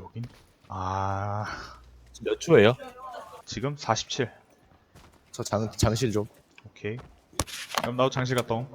여긴 아. 지금 몇 초예요? 지금 47 저 장, 장실 좀. 오케이. 그럼 나도 장실 갔다 옴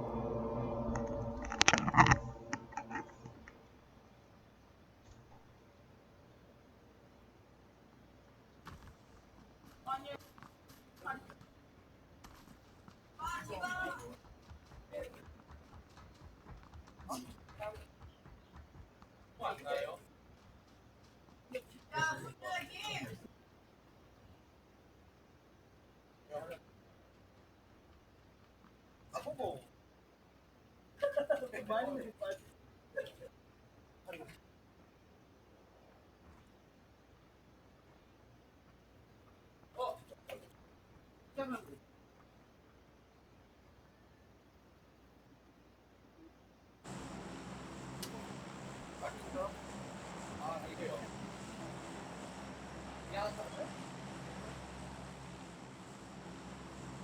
성공. 아, 이거요. 야,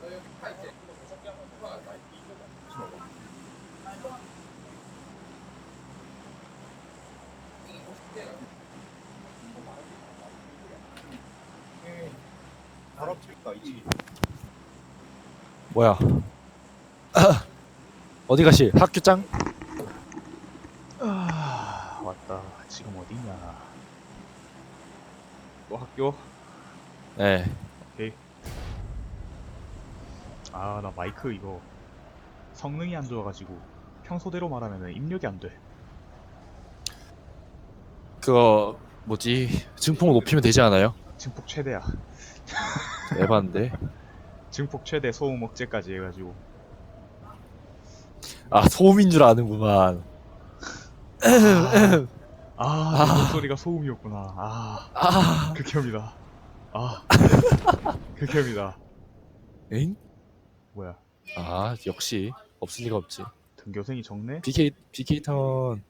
저 여기 팔 때. 저기 한번 뭐야? 어디 가실? 학교장? 아 왔다 지금 어디냐 또 학교 네. 오케이 아 나 마이크 이거 성능이 안 좋아가지고 평소대로 말하면 입력이 안 돼 그거 뭐지? 증폭 높이면 되지 않아요? 증폭 최대야 에반데. 증폭 최대 소음 억제까지 해가지고 아 소음인 줄 아는구만. 아, 내 목소리가 소음이었구나. 아, 아. 극혐이다. 아, 극혐이다. 엥? 뭐야, 아 역시 없을 리가 없지. 등교생이 적네? BK BK 턴. 안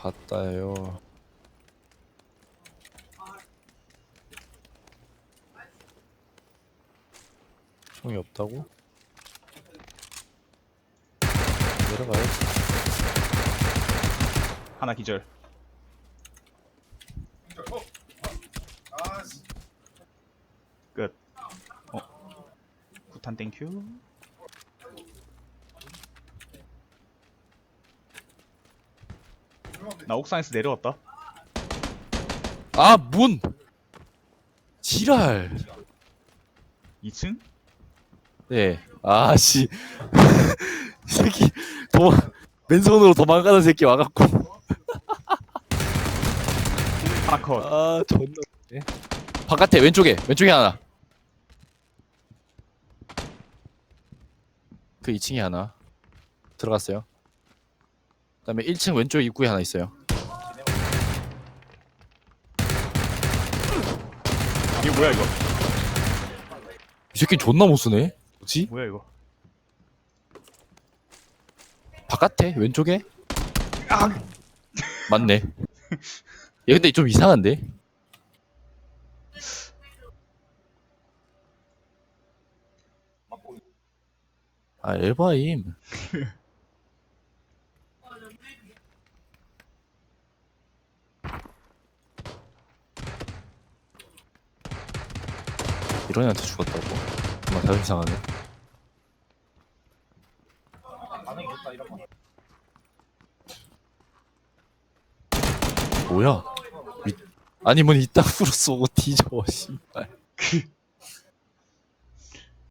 봤다요. 총이 없다고? 내려가요. 하나 기절. 끝. 어. 구탄 땡큐. 나 옥상에서 내려왔다. 아 문. 지랄. 2층? 네. 아 씨. 이 새끼 도망 맨손으로 도망가는 새끼 와갖고. 하나 컷. 아 존나. 네. 바깥에 왼쪽에 왼쪽에 하나. 그 2층에 하나 들어갔어요. 그 다음에 1층 왼쪽 입구에 하나 있어요. 이게 뭐야 이거? 이 새끼 존나 못 쓰네. 뭐지? 뭐야 이거? 바깥에 왼쪽에? 맞네. 얘 근데 좀 이상한데? 아 에바임. 이런 애한테 죽었다고? 정말 다들 이상하네. 뭐야? 미... 아니 뭐 이따구로 쏘고 뒤져 씨발